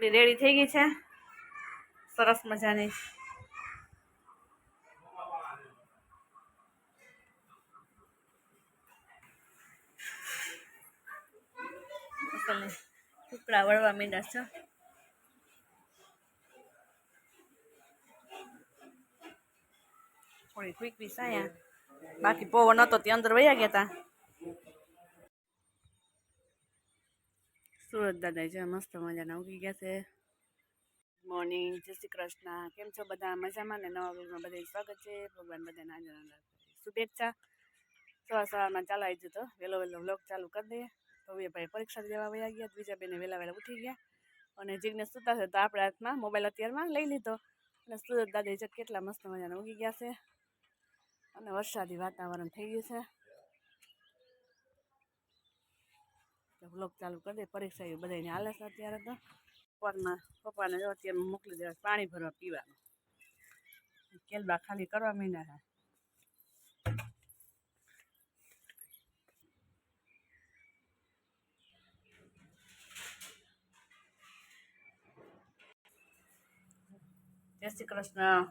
પાપડી ready થઈ ગઈ છે. સરસ મજાની. અસલની ટુકડા વળવા માંડ્યા છે. થોડી ક્વિક પીસ આયા. બાકી પવન હતો તે અંદર વયા ગયા હતા સુરત દાદા છે મસ્ત મજાના. ઉગી ગયા છે? મોર્નિંગ જય શ્રી કૃષ્ણ. કેમ છો બધા? મજામાં ને? નવા વ્લોગમાં બધા સ્વાગત છે. ભગવાન બધાને આનંદ શુભેચ્છા. સવાર સવારમાં ચાલુ આવી જતો વહેલો વહેલો વ્લોગ ચાલુ કરી દઈએ. ભવ્યભાઈ પરીક્ષા દેવા વયા ગયા. બીજા બેને વહેલા વહેલા ઉઠી ગયા. અને જીગને સુતા છે તો આપણા હાથમાં મોબાઈલ અત્યારમાં લઈ લીધો. અને સુરત દાદી છે કેટલા મસ્ત મજાના ઉગી ગયા છે. અને વરસાદી વાતાવરણ થઈ ગયું છે. બ્લોગ ચાલુ કરી દે પરીક્ષા એ બધાને હાલે છે અત્યારે તો. પપ્પાના પપ્પાને જો અત્યારે મોકલી દેવા પાણી ભરવા પીવાનું. કેલબા ખાલી કરવા માંડ્યા હા જય શ્રી કૃષ્ણ.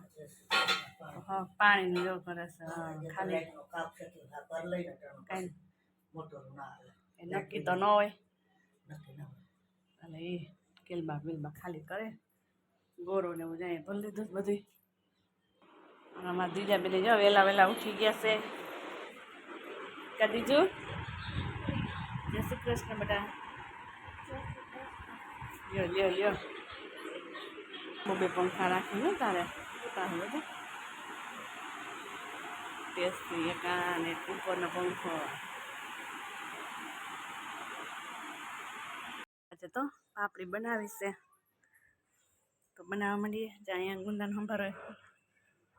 પાણી જો કરે છે ખાલી. કાંઈ એ નક્કી તો ન હોય. અને એ કેલબા બેલબા ખાલી કરે. ગોરો ને એવું જાય ભરી લીધું છે બધું અમારા દીજા બેને જો વહેલા વહેલા ઉઠી ગયા છે. કા દીજુ? જય શ્રી કૃષ્ણ બેટા. લ્યો લ્યો લ્યો. બબે પંખા રાખીને તારે? તારે બધા? ટેસ્ટી એક ને ઉપરનો પંખો. આજે તો પાપડી બનાવી છે. તો બનાવવા માંડીએ. જ્યાં અહીંયા ગુંદાનો સંભારો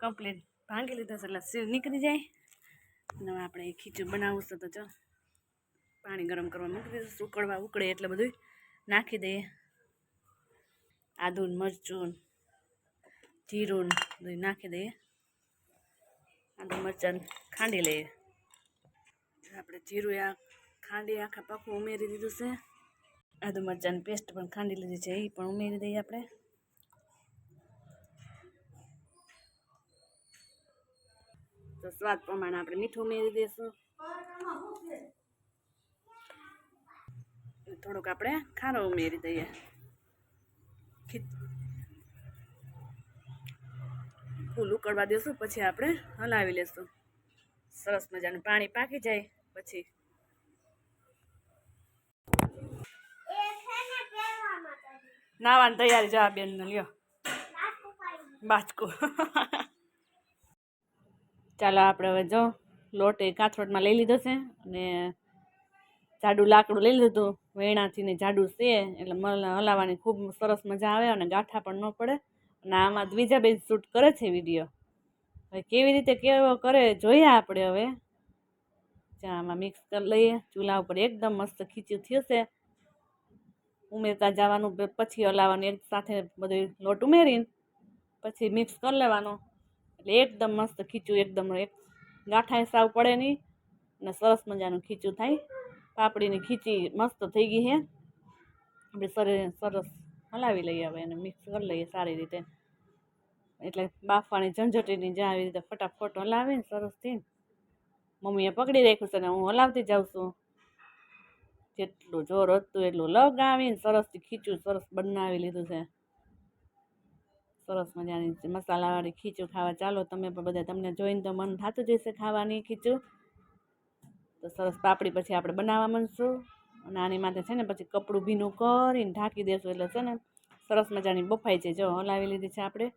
કમ્પ્લીટ ભાંગી લીધો છે એટલે સીવ નીકળી જાય. અને હવે આપણે ખીચું બનાવવું છે તો ચો પાણી ગરમ કરવા મૂકી દઈશું. ઉકળવા ઉકળે એટલે બધું નાખી દઈએ. આદુન, મરચું, જીરું બધું નાખી દઈએ. આદુ મરચાં ખાંડી લઈએ. આપણે જીરું આ ખાંડી આખા પાકું ઉમેરી દીધું છે. આદુ મરચાંની પેસ્ટ પણ ખાંડી લીધી છે, એ પણ ઉમેરી દઈએ આપણે. તો સ્વાદ પ્રમાણે આપણે મીઠું ઉમેરી દઈશું. થોડુંક આપણે ખારો ઉમેરી દઈએ. ફૂલ ઉકળવા દેશું પછી આપણે હલાવી લેશું. સરસ મજાનું પાણી પાકી જાય, પછી નાવાની તૈયારી જવા બેન લ્યો. બાચકો ચાલો આપણે હવે જો, લોટ એ કાથરોટમાં લઈ લીધો છે અને જાડું લાકડું લઈ લીધું વેણાથી ને જાડું છે, એટલે હલાવવાની ખૂબ સરસ મજા આવે અને ગાંઠા પણ ન પડે. અને આમાં દ્વિજા બેન શૂટ કરે છે વીડિયો. હવે કેવી રીતે કેવો કરે જોઈએ આપણે હવે. જ્યાં આમાં મિક્સ કરી લઈએ. ચૂલા ઉપર એકદમ મસ્ત ખીચ્યું થયું છે. ઉમેરતા જવાનું પછી હલાવવાનું, એક સાથે બધું લોટ ઉમેરીને પછી મિક્સ કરી લેવાનો. એટલે એકદમ મસ્ત ખીચું એકદમ એક ગાંઠાએ સાવ પડે નહીં અને સરસ મજાનું ખીચું થાય. પાપડીની ખીચી મસ્ત થઈ ગઈ છે આપણે સરે સરસ હલાવી લઈએ હવે એને મિક્સ કરી લઈએ સારી રીતે. એટલે બાફવાની ઝંઝટીની જ્યાં આવી રીતે ફટાફટ હલાવીને સરસથી મમ્મીએ પકડી રાખ્યું છે ને હું હલાવતી જાઉં છું. જેટલું જોર હતું એટલું લગાવીને સરસથી ખીચું સરસ બનાવી લીધું છે. સરસ મજાની મસાલાવાળી ખીચું ખાવા ચાલો તમે પણ બધા તમને જોઈને તો મન થતું જશે ખાવાની ખીચું. તો સરસ પાપડી પછી આપણે બનાવવા માંડશું અને આની માટે છે ને પછી કપડું ભીનું કરીને ઢાંકી દેશું એટલે છે ને સરસ મજાની બફાઈ છે જો હલાવી લીધી છે આપણે.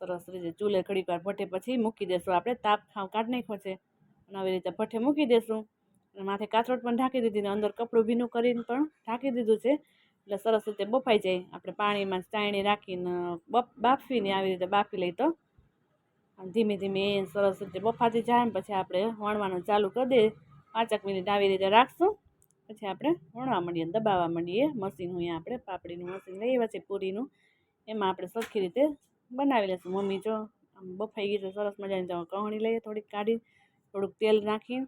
સરસ રીતે ચૂલે ઘડીક વાર ભઠ્ઠે પછી મૂકી દેશું આપણે. તાપ ખાવ કાઢ નાખ્યો છે. અને આવી રીતે ભઠ્ઠે મૂકી દેશું. માથે કાથરોટ પણ ઢાંકી દીધી ને અંદર કપડું ભીનું કરીને પણ ઢાંકી દીધું છે. એટલે સરસ રીતે બફાઈ જાય. આપણે પાણીમાં ચાયણી રાખીને બફ, બાફીને આવી રીતે બાફી લઈ તો. ધીમે ધીમે સરસ રીતે બફાતી જાય ને પછી આપણે વણવાનું ચાલુ કરી દઈએ. પાંચક મિનિટ આવી રીતે રાખશું. પછી આપણે વણવા માંડીએ દબાવવા માંડીએ. મશીન હોય આપણે પાપડીનું મશીન લઈએ પછી પૂરીનું. એમાં આપણે સરખી રીતે બનાવી લઈશું. મમ્મી જો આમ બફાઈ ગઈ છે, સરસ મજાની તો કહણી લઈએ થોડીક કાઢી. થોડુંક તેલ નાખી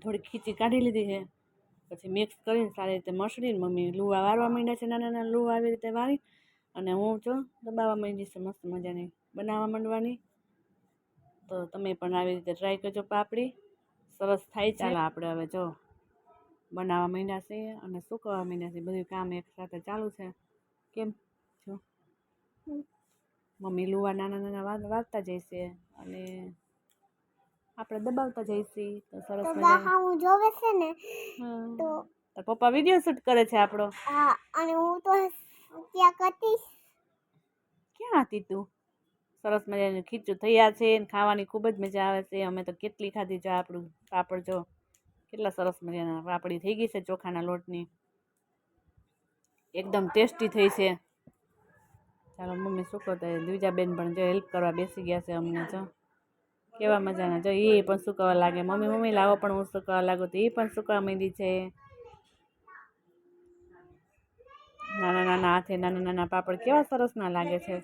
થોડીક ખીચી કાઢી લીધી છે. પછી મિક્સ કરીને સારી રીતે મસળીને મમ્મી લુવા વારવા માંડ્યા છે નાના નાના લુવા આવી રીતે વાળી અને હું જો દબાવવા માંડી છે મસ્ત મજાની બનાવવા માંડવાની. તો તમે પણ આવી રીતે ટ્રાય કરજો પાપડી. સરસ થાય ચાલો આપણે હવે જો બનાવવા માંડ્યા છીએ અને સુકવવા માંડ્યા છે બધું કામ એક સાથે ચાલુ છે. કેમ જો મમ્મી લુવા નાના નાના વા- વારતા જઈશે અને આપણે દબાવતા જઈશી તો સરસ મજા હું જોવે છે ને. તો તાર પપ્પા વીડિયો શૂટ કરે છે આપણો. હા અને હું તો ત્યાં કરતી. ક્યાં હતી તું? સરસ મજાનું ખીચું થયા છે ને ખાવાની ખૂબ જ મજા આવે છે. અમે તો કેટલી ખાધી છે આપણું પાપડ જો. કેટલા સરસ મજાના પાપડી થઈ ગઈ છે ચોખાના લોટની. એકદમ ટેસ્ટી થઈ છે. ચાલો મમ્મી શું કરતા બેન પણ જો હેલ્પ કરવા બેસી ગયા છે અમને જો. કેવા મજાના? જો એ પણ સુકાવા લાગે. મમ્મી મમ્મી, લાવો પણ હું સુકાવા લાગુ તો એ પણ સુકાવા માંડી છે. નાના નાના હાથે નાના નાના પાપડ કેવા સરસ ના લાગે છે.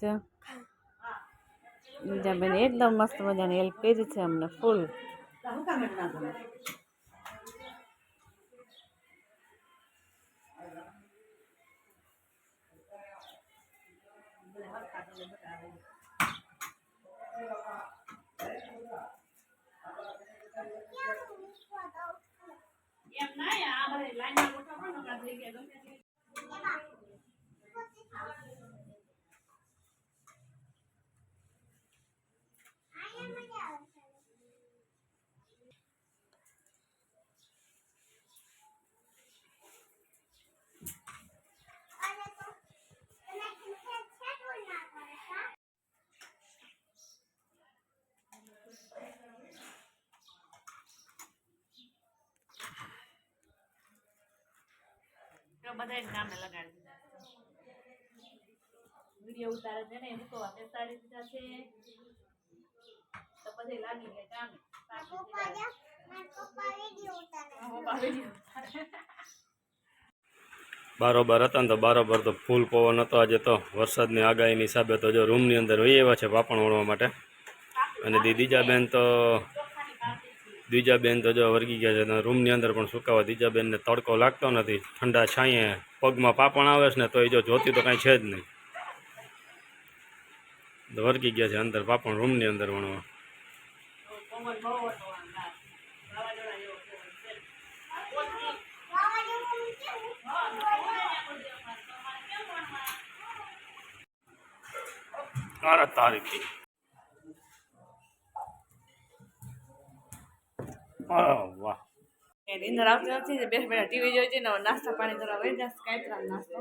જો. બેન એકદમ મસ્ત મજાની હેલ્પ છે અમને ફૂલ. તો બધાય કામે લગાડી દીધા. વીડિયો ઉતારે છે ને મૂકવા બેસાડી દીધા છે. તો બધે લાગી ગયા કામે બારોબાર હતા ને તો બારોબર તો ફૂલ પવન હતો. આજે તો વરસાદની આગાહીની હિસાબે તો જો રૂમની અંદર વહી આવ્યા છે પાપણ વણવા માટે. અને દીદીજાબેન તો દીજાબેન તો જો વર્ગી ગયા છે અને રૂમની અંદર પણ સુકાવા દીજાબેનને તડકો લાગતો નથી. ઠંડા છાંયે પગમાં પાપણ આવે છે ને તો એ જો જોતી તો કાંઈ છે જ નહીં. તો વર્ગી ગયા છે અંદર પાપણ રૂમની અંદર વણવા પવન વાહ એ નીંદર આવતી નથી ને બેઠા બેઠા ટીવી જોઈ છે ને નાસ્તા પાણી કરવા વહી જાય કાંઈ નાસ્તો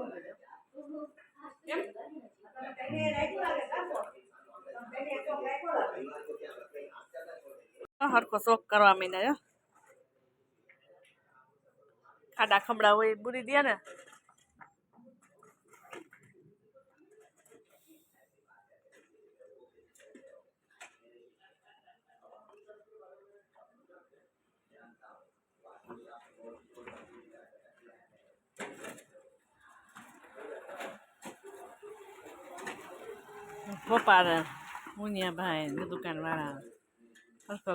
હરખો શોખ કરવા માંડ્યા ખાડા ખમડા હોય એ બુરી દે ને પપ્પા ને મુનિયા ભાઈ ને દુકાન વાળા હરખો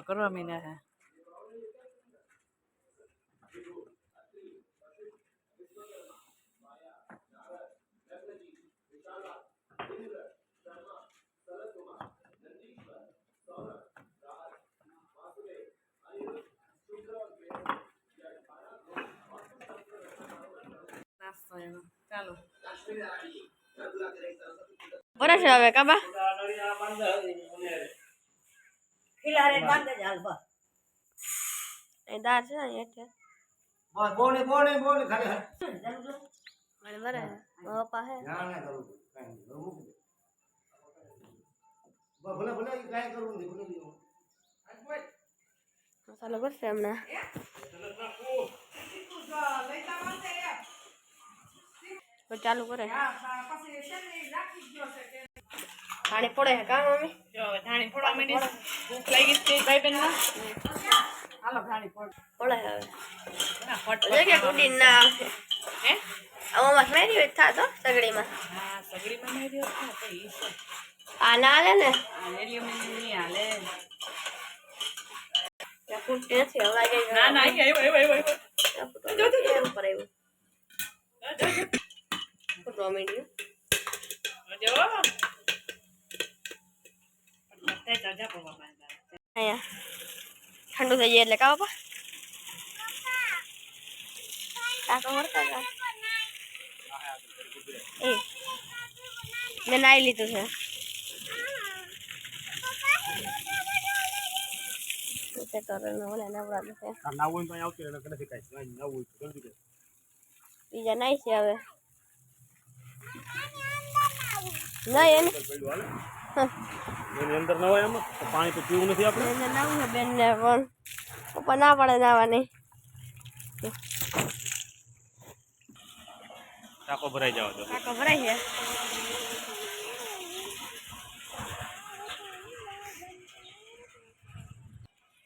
કરવા માંડ્યા છે નાસ્તો એનો ચાલો બરાબર છે હવે કાબા એ દાળ છે ને એટલે બસ બોણી બોણી બોણી ખાલી હાથ. અને બરાબર મારા પપ્પા હે ના ના કરું કાંઈ નહીં. હવે મૂકી દે. બસ ભલે ભલે ઈ કાંઈ કરવું નથી ભલે ઈ. મસાલો ભરશે હમણાં તો ચાલુ કરે. ધાણી પડે હે કા મમ્મી? જો હવે ધાણી પડવા માંડી. ભૂખ લાગી છે ભાઈ બેન હાલો ધાણી પડ. પડે હવે. ના ફટ જો કે કુડી ના આવશે. હે? આમાં મેરી હોય થાતો સગડીમાં. હા સગડીમાં મેરી ને તો ઈ આ ના હાલે ને? આ એલ્યુમિનિયમની હાલે. કુટી નથી હવા ના ના આવ્યો આવ્યો આવ્યો ઉપર આવ્યું. અહીંયા ઠંડુ થઈ જાય એટલે કા બાપા કાકો મળતા હતા એ મેં નાઈ લીધું છે. છે. બીજા નાઈ છે હવે. નહીં એને એની અંદર ન હોય એમાં પાણી તો પીવું નથી આપણે. એને નાવું છે બેનને પણ. પપ્પા ના પડે નાવાની. ટાકો ભરાઈ જાવ તો ટાકો ભરાય છે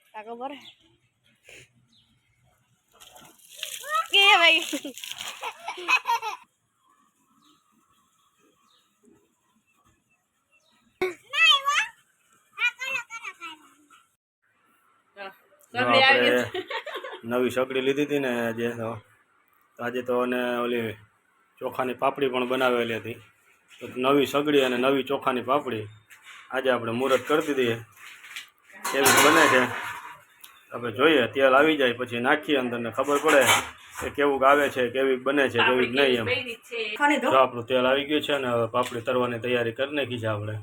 ટાકો ભરાય કે ભાઈ જો આપણે નવી સગડી લીધી હતી ને જે તો આજે તો અને ઓલી ચોખાની પાપડી પણ બનાવેલી હતી. તો નવી સગડી અને નવી ચોખાની પાપડી આજે આપણે મુહૂર્ત કરી દીધી કેવી બને છે. આપણે જોઈએ તેલ આવી જાય પછી નાખીએ અંદર ને ખબર પડે કે કેવું આવે છે કેવી બને છે કેવી નહીં એમ. તો આપણું તેલ આવી ગયું છે ને હવે પાપડી તરવાની તૈયારી કરી નાખી છે આપણે.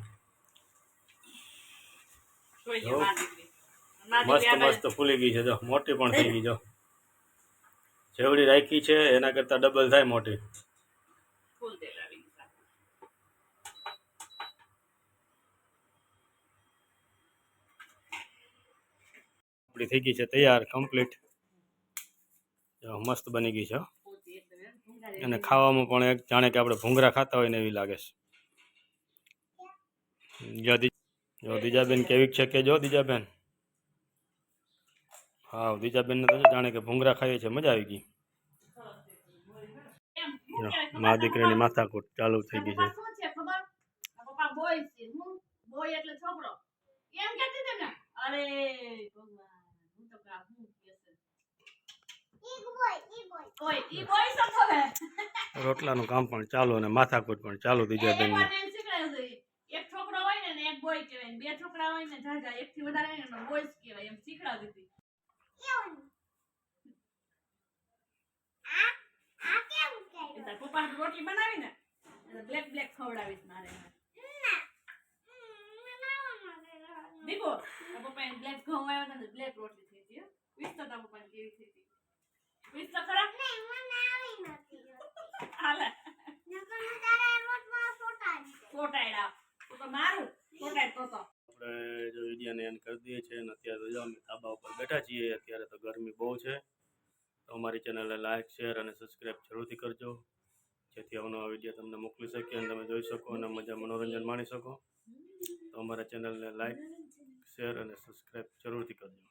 મસ્ત મસ્ત ફૂલી ગઈ છે જો મોટી પણ થઈ ગઈ જો. જેવડી રાખી છે એના કરતા ડબલ થાય મોટી. આપણી થઈ ગઈ છે તૈયાર કમ્પ્લીટ મસ્ત બની ગઈ છે અને ખાવામાં પણ એક જાણે કે આપણે ભૂંગરા ખાતા હોય ને એવી લાગે છે. જો દીજાબેન કેવી છે કે જો દીજાબેન? હા દીજાબેનને તો જાણે કે ભૂંગરા ખાઈએ છે મજા આવી ગઈ. મા દીકરીની માથાકૂટ ચાલુ થઈ ગઈ છે. શું છે ખબર? આ પપ્પા બોય છે હું બોય એટલે છોકરો. એમ કહેતી હતી ને અરે ભગવાન હું તો કા હું કહેશે ઈ બોય ઈ બોય. ઓય ઈ બોય શું થવે રોટલાનું કામ પણ ચાલુ અને માથાકૂટ પણ ચાલુ બીજા છે. એક છોકરો હોય ને એક બોય કહેવાય બે છોકરા હોય ને જાજા એક થી વધારે હોય ને એનો બોય કહેવાય એમ શીખડાવી દીધી કેવું આ આ કેવું એ કર્યું તાર પપ્પાને રોટલી બનાવી બ્લેક બ્લેક ખવડાવીશ મારે. દીપો તાર બ્લેક ઘઉં આવ્યો ને બ્લેક રોટલી થઈ હતી. વીસ તો તાર કેવી થઈ હતી. વીસ તો ખરા? હાલે. તો મારું સોટાય તો તો આપણે જો વિડીયોને એન્ડ કરી દઈએ છીએ અને અત્યારે અમે ધાબા ઉપર બેઠા છીએ, અત્યારે તો ગરમી બહુ છે. તો અમારી ચેનલને લાઇક શેર અને સબસ્ક્રાઈબ જરૂરથી કરજો. જેથી અવનવા વીડિયો તમને મોકલી શકીએ અને તમે જોઈ શકો અને મજા મનોરંજન માણી શકો. તો અમારા ચેનલને લાઇક શેર અને સબસ્ક્રાઈબ જરૂરથી કરજો.